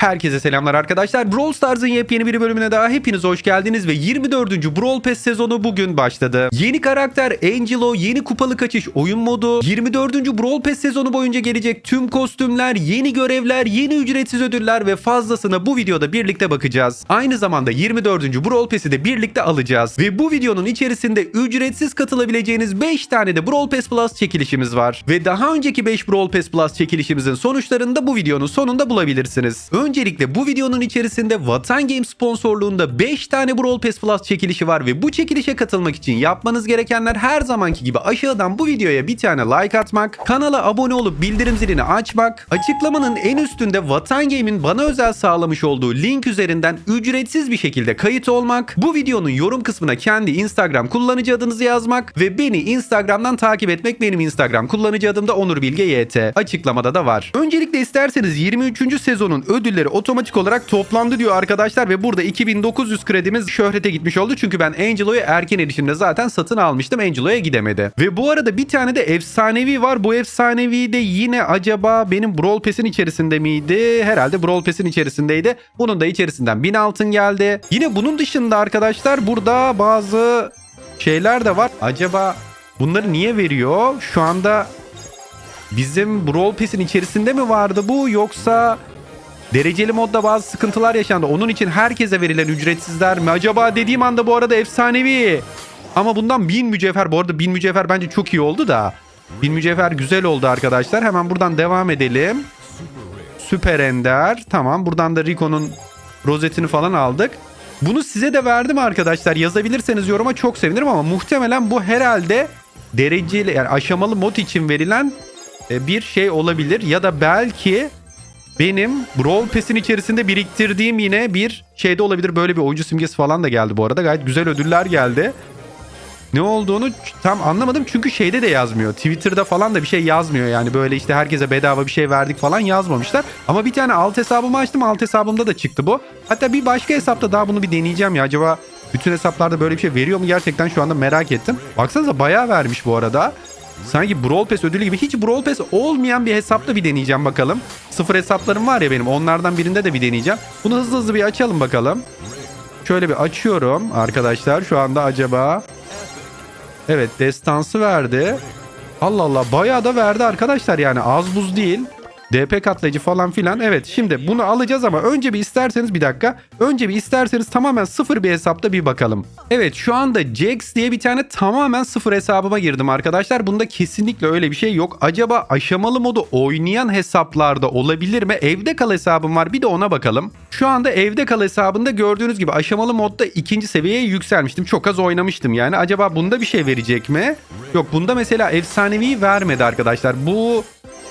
Herkese selamlar arkadaşlar. Brawl Stars'ın yepyeni bir bölümüne daha hepiniz hoş geldiniz ve 24. Brawl Pass sezonu bugün başladı. Yeni karakter Angelo, yeni kupalı kaçış oyun modu, 24. Brawl Pass sezonu boyunca gelecek tüm kostümler, yeni görevler, yeni ücretsiz ödüller ve fazlasına bu videoda birlikte bakacağız. Aynı zamanda 24. Brawl Pass'i de birlikte alacağız. Ve bu videonun içerisinde ücretsiz katılabileceğiniz 5 tane de Brawl Pass Plus çekilişimiz var. Ve daha önceki 5 Brawl Pass Plus çekilişimizin sonuçlarını da bu videonun sonunda bulabilirsiniz. Öncelikle bu videonun içerisinde Vatan Game sponsorluğunda 5 tane Brawl Pass Plus çekilişi var ve bu çekilişe katılmak için yapmanız gerekenler her zamanki gibi aşağıdan bu videoya bir tane like atmak, kanala abone olup bildirim zilini açmak, açıklamanın en üstünde Vatan Game'in bana özel sağlamış olduğu link üzerinden ücretsiz bir şekilde kayıt olmak, bu videonun yorum kısmına kendi Instagram kullanıcı adınızı yazmak ve beni Instagram'dan takip etmek benim Instagram kullanıcı adım da Onur Bilge YT. Açıklamada da var. Öncelikle isterseniz 23. sezonun ödülleri otomatik olarak toplandı diyor arkadaşlar ve burada 2900 kredimiz şöhrete gitmiş oldu. Çünkü ben Angelo'yu erken erişimde zaten satın almıştım. Angelo'ya gidemedi. Ve bu arada bir tane de efsanevi var. Bu efsanevi de yine acaba benim Brawl Pass'in içerisinde miydi? Herhalde Brawl Pass'in içerisindeydi. Bunun da içerisinden 1000 altın geldi. Yine bunun dışında arkadaşlar burada bazı şeyler de var. Acaba bunları niye veriyor? Şu anda bizim Brawl Pass'in içerisinde mi vardı bu yoksa dereceli modda bazı sıkıntılar yaşandı. Onun için herkese verilen ücretsizler mi? Acaba dediğim anda bu arada efsanevi. Ama bundan 1000 mücevher. Bu arada 1000 mücevher bence çok iyi oldu da. 1000 mücevher güzel oldu arkadaşlar. Hemen buradan devam edelim. Süper Ender. Tamam buradan da Rico'nun rozetini falan aldık. Bunu size de verdim arkadaşlar. Yazabilirseniz yoruma çok sevinirim ama muhtemelen bu herhalde dereceli yani aşamalı mod için verilen e, bir şey olabilir. Ya da belki benim Brawl Pass'in içerisinde biriktirdiğim yine bir şeyde olabilir. Böyle bir oyuncu simgesi falan da geldi bu arada. Gayet güzel ödüller geldi. Ne olduğunu tam anlamadım çünkü şeyde de yazmıyor. Twitter'da falan da bir şey yazmıyor yani böyle işte herkese bedava bir şey verdik falan yazmamışlar. Ama bir tane alt hesabımı açtım alt hesabımda da çıktı bu. Hatta bir başka hesapta daha bunu bir deneyeceğim ya acaba bütün hesaplarda böyle bir şey veriyor mu gerçekten şu anda merak ettim. Baksanıza bayağı vermiş bu arada. Sanki Brawl Pass ödülü gibi hiç Brawl Pass olmayan bir hesapla bir deneyeceğim bakalım. Sıfır hesaplarım var ya benim onlardan birinde de bir deneyeceğim. Bunu hızlı hızlı bir açalım bakalım. Şöyle bir açıyorum arkadaşlar şu anda acaba... Evet destansı verdi. Allah Allah bayağı da verdi arkadaşlar yani az buz değil. DP katlayıcı falan filan. Evet şimdi bunu alacağız ama önce bir isterseniz bir dakika. Önce bir isterseniz tamamen sıfır bir hesapta bir bakalım. Evet şu anda Jax diye bir tane tamamen sıfır hesabıma girdim arkadaşlar. Bunda kesinlikle öyle bir şey yok. Acaba aşamalı modu oynayan hesaplarda olabilir mi? Evde kal hesabım var bir de ona bakalım. Şu anda evde kal hesabında gördüğünüz gibi aşamalı modda ikinci seviyeye yükselmiştim. Çok az oynamıştım yani. Acaba bunda bir şey verecek mi? Yok bunda mesela efsanevi vermedi arkadaşlar. Bu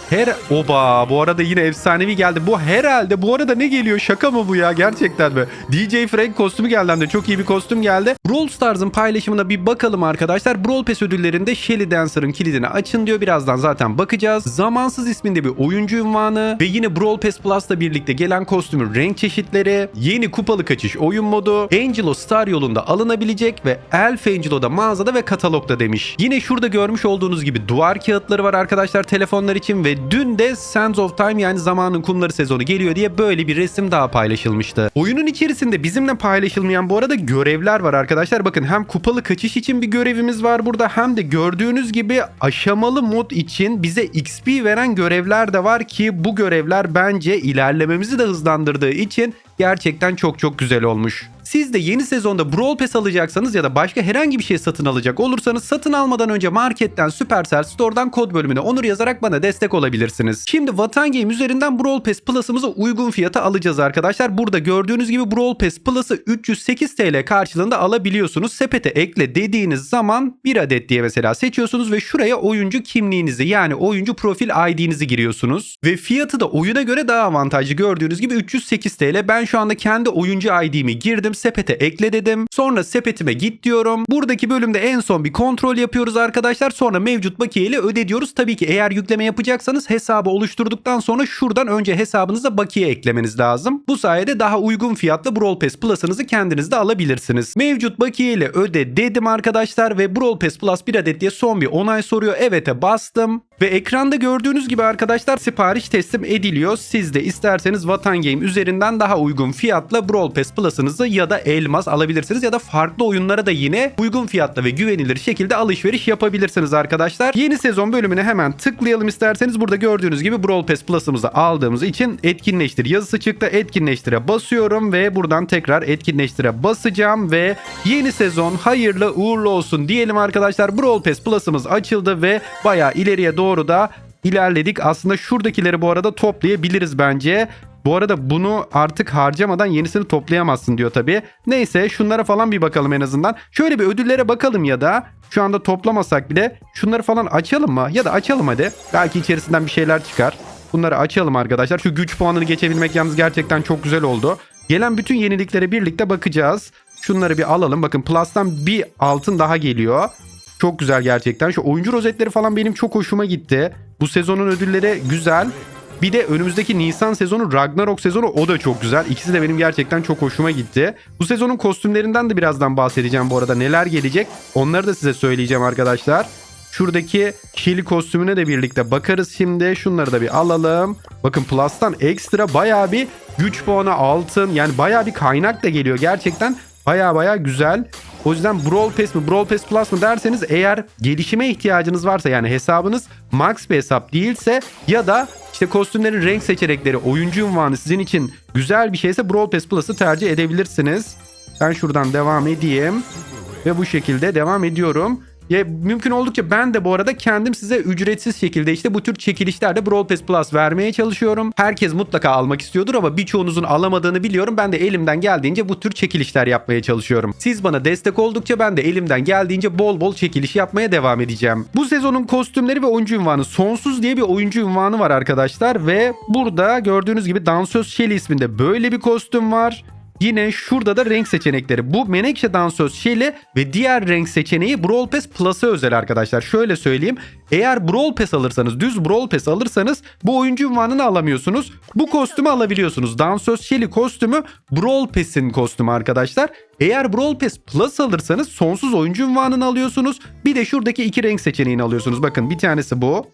her oba bu arada yine efsanevi geldi. Bu herhalde bu arada ne geliyor şaka mı bu ya gerçekten mi? DJ Frank kostümü geldi hem de çok iyi bir kostüm geldi. Brawl Stars'ın paylaşımına bir bakalım arkadaşlar. Brawl Pass ödüllerinde Shelly Dancer'ın kilidini açın diyor. Birazdan zaten bakacağız. Zamansız isminde bir oyuncu ünvanı ve yine Brawl Pass Plus'la birlikte gelen kostümün renk çeşitleri, yeni kupalı kaçış oyun modu, Angelo Star yolunda alınabilecek ve Elf Angelo'da mağazada ve katalogda demiş. Yine şurada görmüş olduğunuz gibi duvar kağıtları var arkadaşlar telefonlar için ve dün de Sands of Time yani zamanın kumları sezonu geliyor diye böyle bir resim daha paylaşılmıştı. Oyunun içerisinde bizimle paylaşılmayan bu arada görevler var arkadaşlar. Bakın hem kupalı kaçış için bir görevimiz var burada hem de gördüğünüz gibi aşamalı mod için bize XP veren görevler de var ki bu görevler bence ilerlememizi de hızlandırdığı için gerçekten çok çok güzel olmuş. Siz de yeni sezonda Brawl Pass alacaksanız ya da başka herhangi bir şey satın alacak olursanız satın almadan önce marketten Supercell Store'dan kod bölümüne onur yazarak bana destek olabilirsiniz. Şimdi Vatan Game üzerinden Brawl Pass Plus'ımızı uygun fiyata alacağız arkadaşlar. Burada gördüğünüz gibi Brawl Pass Plus'ı 308 TL karşılığında alabiliyorsunuz. Sepete ekle dediğiniz zaman bir adet diye mesela seçiyorsunuz ve şuraya oyuncu kimliğinizi yani oyuncu profil ID'nizi giriyorsunuz. Ve fiyatı da oyuna göre daha avantajlı gördüğünüz gibi 308 TL. Ben şu anda kendi oyuncu ID'mi girdim sepete ekle dedim. Sonra sepetime git diyorum. Buradaki bölümde en son bir kontrol yapıyoruz arkadaşlar. Sonra mevcut bakiye ile öde diyoruz. Tabii ki eğer yükleme yapacaksanız hesabı oluşturduktan sonra şuradan önce hesabınıza bakiye eklemeniz lazım. Bu sayede daha uygun fiyatla Brawl Pass Plus'ınızı kendiniz de alabilirsiniz. Mevcut bakiye ile öde dedim arkadaşlar ve Brawl Pass Plus bir adet diye son bir onay soruyor. Evet'e bastım. Ve ekranda gördüğünüz gibi arkadaşlar sipariş teslim ediliyor. Siz de isterseniz Vatan Game üzerinden daha uygun fiyatla Brawl Pass Plus'ınızı ya da elmas alabilirsiniz ya da farklı oyunlara da yine uygun fiyatla ve güvenilir şekilde alışveriş yapabilirsiniz arkadaşlar. Yeni sezon bölümüne hemen tıklayalım isterseniz. Burada gördüğünüz gibi Brawl Pass Plus'ımızı aldığımız için etkinleştir yazısı çıktı. Etkinleştire basıyorum ve buradan tekrar etkinleştire basacağım ve yeni sezon hayırlı uğurlu olsun diyelim arkadaşlar. Brawl Pass Plus'ımız açıldı ve bayağı ileriye doğru da ilerledik. Aslında şuradakileri bu arada toplayabiliriz bence. Bu arada bunu artık harcamadan yenisini toplayamazsın diyor tabii. Neyse şunlara falan bir bakalım en azından. Şöyle bir ödüllere bakalım ya da şu anda toplamasak bile şunları falan açalım mı? Ya da açalım hadi. Belki içerisinden bir şeyler çıkar. Bunları açalım arkadaşlar. Şu güç puanını geçebilmek yalnız gerçekten çok güzel oldu. Gelen bütün yeniliklere birlikte bakacağız. Şunları bir alalım. Bakın Plus'tan bir altın daha geliyor. Çok güzel gerçekten. Şu oyuncu rozetleri falan benim çok hoşuma gitti. Bu sezonun ödülleri güzel. Bir de önümüzdeki Nisan sezonu Ragnarok sezonu o da çok güzel. İkisi de benim gerçekten çok hoşuma gitti. Bu sezonun kostümlerinden de birazdan bahsedeceğim bu arada. Neler gelecek onları da size söyleyeceğim arkadaşlar. Şuradaki Shelly kostümüne de birlikte bakarız şimdi. Şunları da bir alalım. Bakın Plus'tan ekstra bayağı bir güç puanı altın yani bayağı bir kaynak da geliyor gerçekten. Baya baya güzel. O yüzden Brawl Pass mi Brawl Pass Plus mı derseniz eğer gelişime ihtiyacınız varsa yani hesabınız max bir hesap değilse ya da işte kostümlerin renk seçenekleri oyuncu unvanı sizin için güzel bir şeyse Brawl Pass Plus'ı tercih edebilirsiniz. Ben şuradan devam edeyim ve bu şekilde devam ediyorum. Ya mümkün oldukça ben de bu arada kendim size ücretsiz şekilde işte bu tür çekilişlerde Brawl Pass Plus vermeye çalışıyorum. Herkes mutlaka almak istiyordur ama birçoğunuzun alamadığını biliyorum. Ben de elimden geldiğince bu tür çekilişler yapmaya çalışıyorum. Siz bana destek oldukça ben de elimden geldiğince bol bol çekiliş yapmaya devam edeceğim. Bu sezonun kostümleri ve oyuncu ünvanı Sonsuz diye bir oyuncu ünvanı var arkadaşlar ve burada gördüğünüz gibi Dansöz Shelly isminde böyle bir kostüm var. Yine şurada da renk seçenekleri. Bu Menekşe Dansöz Shelly ve diğer renk seçeneği Brawl Pass Plus'a özel arkadaşlar. Şöyle söyleyeyim. Eğer Brawl Pass alırsanız, düz Brawl Pass alırsanız bu oyuncu unvanını alamıyorsunuz. Bu kostümü alabiliyorsunuz. Dansöz Shelly kostümü Brawl Pass'in kostümü arkadaşlar. Eğer Brawl Pass Plus alırsanız sonsuz oyuncu unvanını alıyorsunuz. Bir de şuradaki iki renk seçeneğini alıyorsunuz. Bakın bir tanesi bu.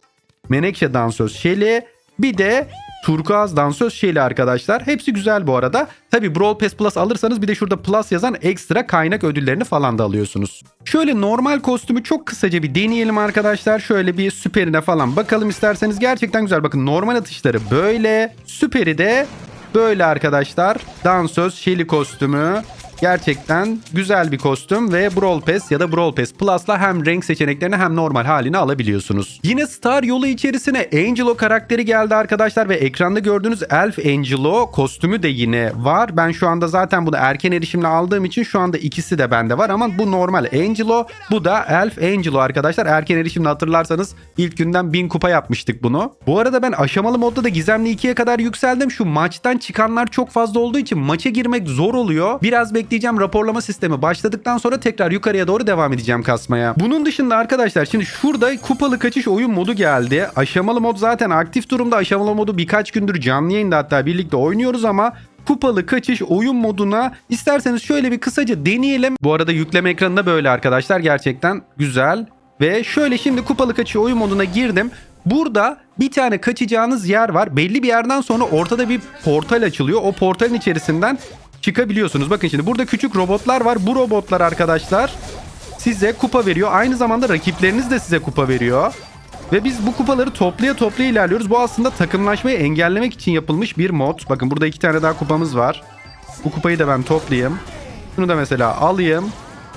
Menekşe Dansöz Shelly. Bir de turkuaz dansöz şeyli arkadaşlar. Hepsi güzel bu arada. Tabi Brawl Pass Plus alırsanız bir de şurada Plus yazan ekstra kaynak ödüllerini falan da alıyorsunuz. Şöyle normal kostümü çok kısaca bir deneyelim arkadaşlar. Şöyle bir süperine falan bakalım isterseniz. Gerçekten güzel. Bakın normal atışları böyle. Süperi de böyle arkadaşlar. Dansöz Shelly kostümü. Gerçekten güzel bir kostüm ve Brawl Pass ya da Brawl Pass Plus'la hem renk seçeneklerini hem normal halini alabiliyorsunuz. Yine Star yolu içerisine Angelo karakteri geldi arkadaşlar ve ekranda gördüğünüz Elf Angelo kostümü de yine var. Ben şu anda zaten bunu erken erişimle aldığım için şu anda ikisi de bende var ama bu normal Angelo. Bu da Elf Angelo arkadaşlar. Erken erişimle hatırlarsanız ilk günden 1000 kupa yapmıştık bunu. Bu arada ben aşamalı modda da gizemli 2'ye kadar yükseldim. Şu maçtan çıkanlar çok fazla olduğu için maça girmek zor oluyor. Biraz bekleyeceğim raporlama sistemi başladıktan sonra tekrar yukarıya doğru devam edeceğim kasmaya. Bunun dışında arkadaşlar şimdi şurada kupalı kaçış oyun modu geldi. Aşamalı mod zaten aktif durumda. Aşamalı modu birkaç gündür canlı yayında hatta birlikte oynuyoruz ama kupalı kaçış oyun moduna isterseniz şöyle bir kısaca deneyelim. Bu arada yükleme ekranında böyle arkadaşlar gerçekten güzel. Ve şöyle şimdi kupalı kaçış oyun moduna girdim. Burada bir tane kaçacağınız yer var. Belli bir yerden sonra ortada bir portal açılıyor. O portalin içerisinden çıkabiliyorsunuz. Bakın şimdi burada küçük robotlar var. Bu robotlar arkadaşlar size kupa veriyor. Aynı zamanda rakipleriniz de size kupa veriyor. Ve biz bu kupaları toplaya toplaya ilerliyoruz. Bu aslında takımlaşmayı engellemek için yapılmış bir mod. Bakın burada iki tane daha kupamız var. Bu kupayı da ben toplayayım. Şunu da mesela alayım.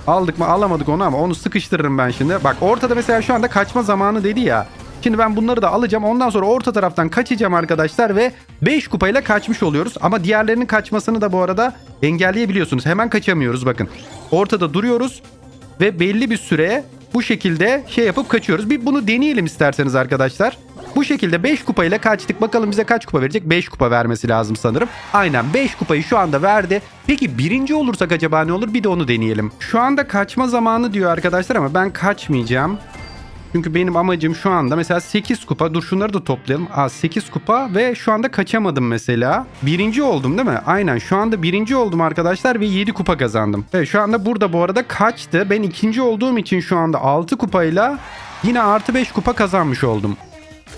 Aldık mı alamadık onu ama onu sıkıştırırım ben şimdi. Bak ortada mesela şu anda kaçma zamanı dedi ya. Şimdi ben bunları da alacağım. Ondan sonra orta taraftan kaçacağım arkadaşlar ve 5 kupayla kaçmış oluyoruz. Ama diğerlerinin kaçmasını da bu arada engelleyebiliyorsunuz. Hemen kaçamıyoruz bakın. Ortada duruyoruz ve belli bir süre bu şekilde şey yapıp kaçıyoruz. Bir bunu deneyelim isterseniz arkadaşlar. Bu şekilde 5 kupayla kaçtık. Bakalım bize kaç kupa verecek? 5 kupa vermesi lazım sanırım. Aynen 5 kupayı şu anda verdi. Peki birinci olursak acaba ne olur? Bir de onu deneyelim. Şu anda kaçma zamanı diyor arkadaşlar ama ben kaçmayacağım. Çünkü benim amacım şu anda mesela 8 kupa. Dur şunları da toplayalım. Aa 8 kupa ve şu anda kaçamadım mesela. Birinci oldum değil mi? Aynen şu anda birinci oldum arkadaşlar ve 7 kupa kazandım. Evet şu anda burada bu arada kaçtı. Ben ikinci olduğum için şu anda 6 kupayla yine artı 5 kupa kazanmış oldum.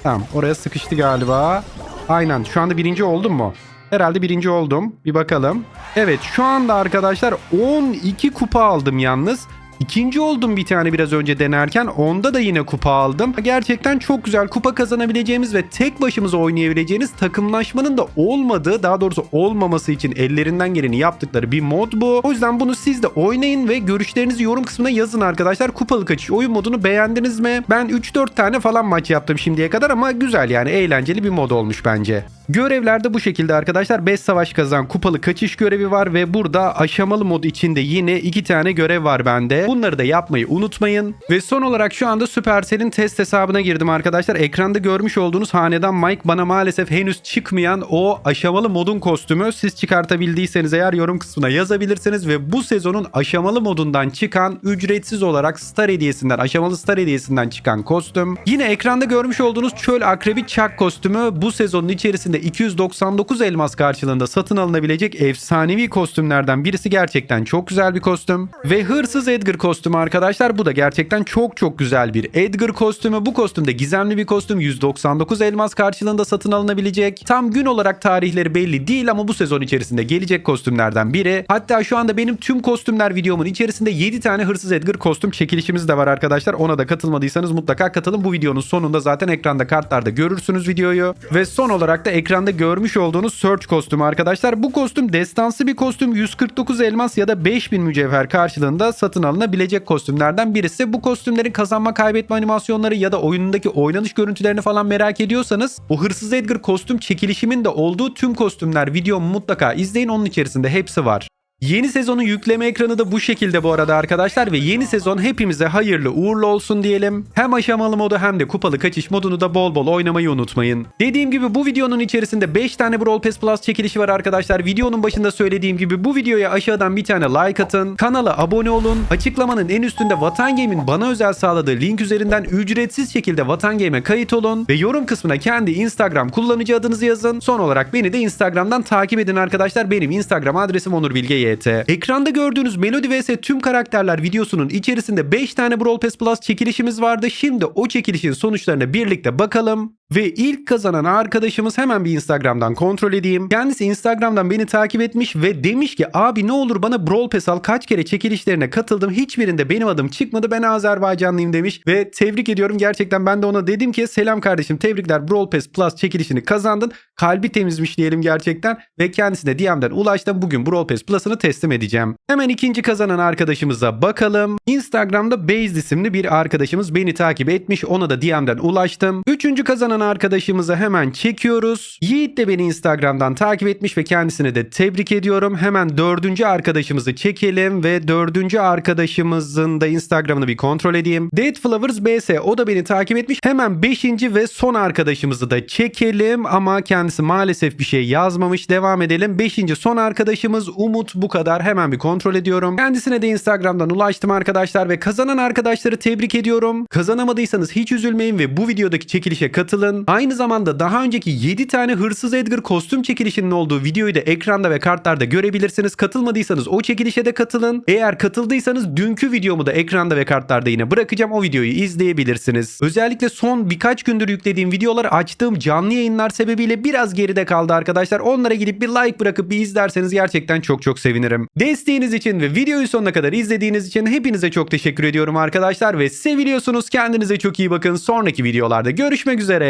Tamam oraya sıkıştı galiba. Aynen şu anda birinci oldum mu? Herhalde birinci oldum. Bir bakalım. Evet şu anda arkadaşlar 12 kupa aldım yalnız. İkinci oldum bir tane biraz önce denerken. Onda da yine kupa aldım. Gerçekten çok güzel kupa kazanabileceğimiz ve tek başımıza oynayabileceğiniz takımlaşmanın da olmadığı daha doğrusu olmaması için ellerinden geleni yaptıkları bir mod bu. O yüzden bunu siz de oynayın ve görüşlerinizi yorum kısmına yazın arkadaşlar. Kupalı kaçış oyun modunu beğendiniz mi? Ben 3-4 tane falan maç yaptım şimdiye kadar ama güzel yani eğlenceli bir mod olmuş bence. Görevlerde bu şekilde arkadaşlar 5 savaş kazan kupalı kaçış görevi var ve burada aşamalı mod içinde yine 2 tane görev var bende. Bunları da yapmayı unutmayın. Ve son olarak şu anda Supercell'in test hesabına girdim arkadaşlar. Ekranda görmüş olduğunuz hanedan Mike bana maalesef henüz çıkmayan o aşamalı modun kostümü. Siz çıkartabildiyseniz eğer yorum kısmına yazabilirsiniz ve bu sezonun aşamalı modundan çıkan ücretsiz olarak star hediyesinden aşamalı star hediyesinden çıkan kostüm. Yine ekranda görmüş olduğunuz çöl akrebi çak kostümü bu sezonun içerisinde 299 elmas karşılığında satın alınabilecek efsanevi kostümlerden birisi gerçekten çok güzel bir kostüm. Ve hırsız Edgar kostümü arkadaşlar bu da gerçekten çok çok güzel bir Edgar kostümü. Bu kostümde gizemli bir kostüm 199 elmas karşılığında satın alınabilecek. Tam gün olarak tarihleri belli değil ama bu sezon içerisinde gelecek kostümlerden biri. Hatta şu anda benim tüm kostümler videomun içerisinde 7 tane hırsız Edgar kostüm çekilişimiz de var arkadaşlar. Ona da katılmadıysanız mutlaka katılın. Bu videonun sonunda zaten ekranda kartlarda görürsünüz videoyu. Ve son olarak da ekranda görmüş olduğunuz Search kostümü arkadaşlar. Bu kostüm destansı bir kostüm 149 elmas ya da 5000 mücevher karşılığında satın alınabilecek kostümlerden birisi. Bu kostümlerin kazanma kaybetme animasyonları ya da oyunundaki oynanış görüntülerini falan merak ediyorsanız bu Hırsız Edgar kostüm çekilişimin de olduğu tüm kostümler videomu mutlaka izleyin. Onun içerisinde hepsi var. Yeni sezonun yükleme ekranı da bu şekilde bu arada arkadaşlar ve yeni sezon hepimize hayırlı uğurlu olsun diyelim. Hem aşamalı modu hem de kupalı kaçış modunu da bol bol oynamayı unutmayın. Dediğim gibi bu videonun içerisinde 5 tane Brawl Pass Plus çekilişi var arkadaşlar. Videonun başında söylediğim gibi bu videoya aşağıdan bir tane like atın. Kanala abone olun. Açıklamanın en üstünde Vatan Game'in bana özel sağladığı link üzerinden ücretsiz şekilde Vatan Game'e kayıt olun. Ve yorum kısmına kendi Instagram kullanıcı adınızı yazın. Son olarak beni de Instagram'dan takip edin arkadaşlar. Benim Instagram adresim Onur Bilge YT. Ekranda gördüğünüz Melody vs tüm karakterler videosunun içerisinde 5 tane Brawl Pass Plus çekilişimiz vardı. Şimdi o çekilişin sonuçlarına birlikte bakalım. Ve ilk kazanan arkadaşımız hemen bir Instagram'dan kontrol edeyim. Kendisi Instagram'dan beni takip etmiş ve demiş ki abi ne olur bana Brawl Pass al kaç kere çekilişlerine katıldım. Hiçbirinde benim adım çıkmadı ben Azerbaycanlıyım demiş. Ve tebrik ediyorum gerçekten ben de ona dedim ki selam kardeşim tebrikler Brawl Pass Plus çekilişini kazandın. Kalbi temizmiş diyelim gerçekten. Ve kendisine DM'den ulaştım. Bugün Brawl Pass Plus'ını teslim edeceğim. Hemen ikinci kazanan arkadaşımıza bakalım. Instagram'da Bazed isimli bir arkadaşımız beni takip etmiş. Ona da DM'den ulaştım. Üçüncü kazanan arkadaşımızı hemen çekiyoruz. Yiğit de beni Instagram'dan takip etmiş ve kendisine de tebrik ediyorum. Hemen dördüncü arkadaşımızı çekelim ve dördüncü arkadaşımızın da Instagram'ını bir kontrol edeyim. Dead Flowers BS o da beni takip etmiş. Hemen beşinci ve son arkadaşımızı da çekelim ama kendisi maalesef bir şey yazmamış. Devam edelim. Beşinci son arkadaşımız Umut bu kadar. Hemen bir kontrol ediyorum. Kendisine de Instagram'dan ulaştım arkadaşlar ve kazanan arkadaşları tebrik ediyorum. Kazanamadıysanız hiç üzülmeyin ve bu videodaki çekilişe katılın. Aynı zamanda daha önceki 7 tane hırsız Edgar kostüm çekilişinin olduğu videoyu da ekranda ve kartlarda görebilirsiniz. Katılmadıysanız o çekilişe de katılın. Eğer katıldıysanız dünkü videomu da ekranda ve kartlarda yine bırakacağım. O videoyu izleyebilirsiniz. Özellikle son birkaç gündür yüklediğim videolar açtığım canlı yayınlar sebebiyle biraz geride kaldı arkadaşlar. Onlara gidip bir like bırakıp bir izlerseniz gerçekten çok çok sevinirim. Desteğiniz için ve videoyu sonuna kadar izlediğiniz için hepinize çok teşekkür ediyorum arkadaşlar ve seviliyorsunuz. Kendinize çok iyi bakın. Sonraki videolarda görüşmek üzere.